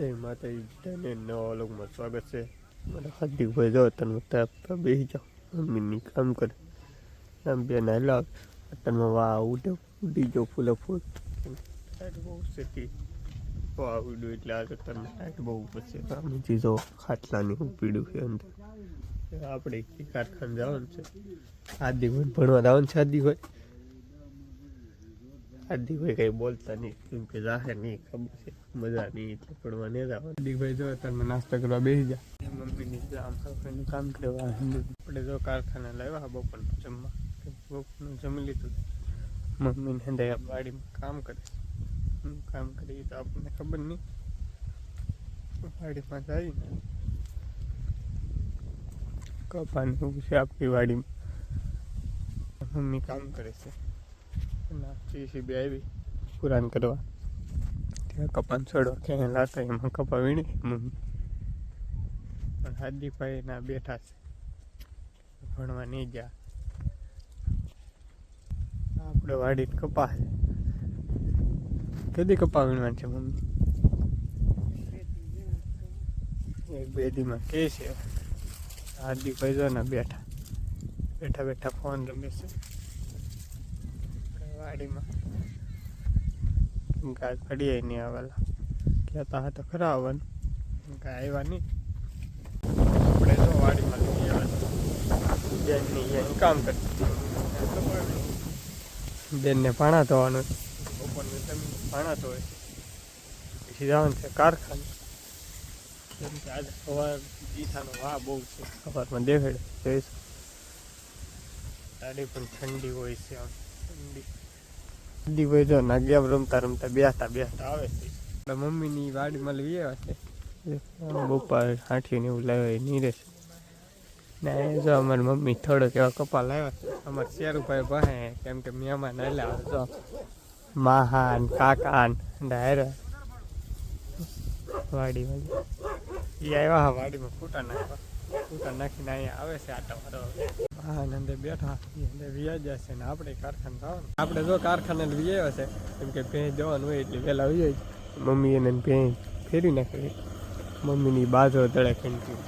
જય માતાજી નવા લોકમાં સ્વાગત છે. મારા હાર્દિકભાઈ જો તમે ત્યાં બેસી જાઓ. મમ્મીની કામ કરે. આમ બે નાલા અત્યારમાં વાહ ઉડે ઉડી જાઓ ફૂલે. ફૂલ બહુ સેટી વાહ ઉડ્યું એટલે આજે તમને ટાઈટ બહુ પછી આમ ચીજો ખાટલાની હું પીડ્યું છે અંદર. આપણે કારખાને જવાનું છે. હાર્દિકભાઈ ભણવા જવાનું છે હાર્દિકભાઈ હાર્દિકભાઈ કઈ બોલતા નહીં. કેમ કે જાહે નહીં ખબર છે. મજા નહીં એટલે પડવા નહીં જવાનું. હાર્દિકભાઈ જો તમે નાસ્તો કરવા બેસી જા. મમ્મીની આમ સફાઈનું કામ કરવા આપણે જો કારખાને લાવ્યા બપોરનું જમવા. બપોરનું જમી લીધું. મમ્મીને દયા વાડીમાં કામ કરે કામ કરી તો આપણને ખબર નહીં. વાડીમાં જઈને કપાને છે આપણી વાડીમાં. મમ્મી કામ કરે છે. જીસીબી આવી. પુરાણ કરવા. ત્યાં કપાન છોડવા ક્યાંય લાતા એમાં કપા વીણી. મમ્મી પણ હાર્દિકભાઈ ના બેઠા છે. ભણવા નહીં ગયા. આપણે વાડી કપા છે. કદી કપા વીણવાનું છે, મમ્મી? એક બેદીમાં કે છે. હાર્દિકભાઈ જો ને બેઠા. બેઠા બેઠા ફોન રમે છે. વાડીમાં ગાય ઘડીએ નહીં આવેલા કહેતા હતા, ખરા આવવાનું ગાય આવ્યા નહીં આપણે તો વાડીમાં લઈ આવવાનું અહીં કામ કરતી બેનને પાણા ધોવાનું બપોરને જમીન પાણા ધોવે. પછી જવાનું છે કારખાનું. આજે સવાર દીઠાનો વાહ બહુ છે. સવારમાં દેખાડે પણ ઠંડી હોય છે ઠંડી. દીભાઈ જો ના ગેમ રમતા રમતા બેસતા બેસતા આવે છે. મમ્મીની વાડીમાં લઈ આવ્યા છે. હાંઠી ને એવું લાવ્યા નહીં રહેશે ને જો અમારી મમ્મી થોડોક એવા કપા લાવ્યા છે. અમારા શેરુભાઈ ભાઈ કેમ કે મહેમાન આવેલા જો માહાન, કાકાન, ડાયરા. વાડીમાં એ આવ્યા હા વાડીમાં ફૂટા નાખ્યા ફૂટા નાખીને અહીંયા આવે છે આટા મારવા. હા, અને અંદર બેઠા એટલે વ્યાજ્યા છે ને આપણે કારખાને આપણે જો કારખાને વ્યાયા છે, કેમ કે ભેંસ જવાનું હોય એટલે વહેલા વ્યાજ મમ્મી એને ભેંસ ફેરી નાખે. મમ્મીની બાજુ તળે ઘંટી.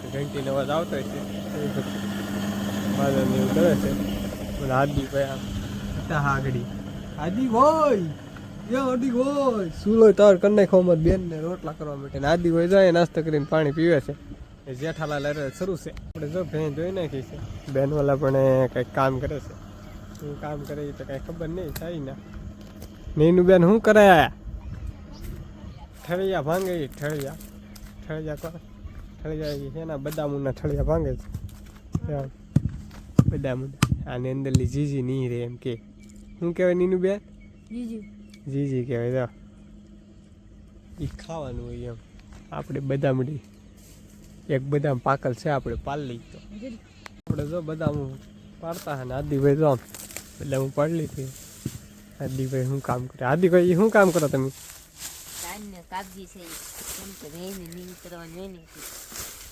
કેમ ઘંટીનો અવાજ આવતો હોય છે બાજોને એવું કરે છે. પણ ભાઈ આમ હતા હાદી હોય હાદી હોય સુલો તાર કરી નાખો અમાર બેન ને રોટલા કરવા માટે. આદિ આદી હોય જાય નાસ્તો કરીને પાણી પીવે છે. એ જેઠાલાલ અરે શરૂ છે. આપણે જો ભેં જોઈ નાખી છે. બહેનવાલા પણ એ કંઈક કામ કરે છે. શું કામ કરે એ તો કાંઈ ખબર નહીં થાય ના. નીનું બેન શું કરે? ઠળિયા ભાંગે ઠળિયા. ઠળિયા કોણ? ઠળિયા એના બદામુના ઠળિયા ભાંગે છે. એમ. બદામુ આની અંદરલી જીજી નહીં રે એમ કે. શું કહેવાય નીનું બેન જીજી. જીજી કહેવાય તો એ ખાવાનું હોય એમ. આપણે બદામડી. એક બદામ પાકલ છે આપણે પાલ લઈ તો. આપણે જો બદામ પાડતા હા ને આદિભાઈ જો આમ. બદામ પાડી લીધી આદિભાઈ શું કામ કરે? આદિભાઈ શું કામ કરો તમે? કાનને કાપજી છે ઈ. કેમ કે વેઈને નીમ કરવાની હોય ને એટલે.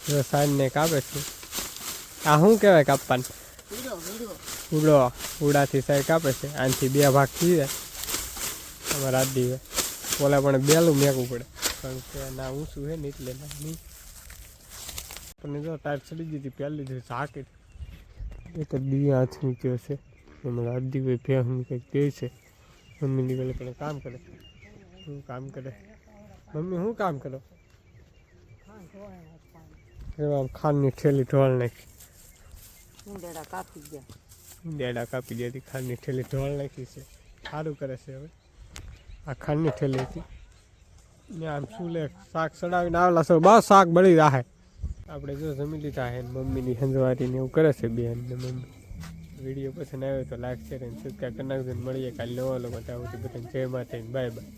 જો સાંજને કાપે છે. આ શું કહેવાય કાપવાનું? ઉડો ઉડો. ઉડો. ઉડાથી સાઈડ કાપે છે. આનાથી બે ભાગ થઈ જાય. અમારા આદિભાઈ. ઓલા પણ બેલું મેકવું પડે. કારણ કે ના ઊંચું છે ને એટલે ના નહીં. પણ જો ટાયર ચડી દીધી પહેલી લીધી ઝાકે એ તો હાથ મૂક્યો કયો છે. એમાં આદિભાઈ ફેહની કંઈક દે છે. મમ્મીની ગલે પણ કામ કરે. શું કામ કરે? મમ્મી શું કામ કરો? એમાં ખાંડની ઠેલી ઢોળ નાખી. ઉંદરડા કાપી ગયા. દેડા કાપી ગયા હતી ખાંડની ઠેલી ઢોળ નાખી છે. સારું કરે છે હવે. આ ખાંડની ઠેલી હતી. ને આમ શું લે શાક ચડાવીને આવેલા છે? બસ શાક બળી રાહે આપણે જો જમી લીધા હે ને મમ્મીની હંજવારીને એવું કરે છે બેન ને મમ્મી. વીડિયો પસંદ આવ્યો તો લાગશે અને સબસ્ક્રાઈબ કરી નાખજો મળીએ કાલે નવા લોકો ત્યાં બધાને જય માતા બાય બાય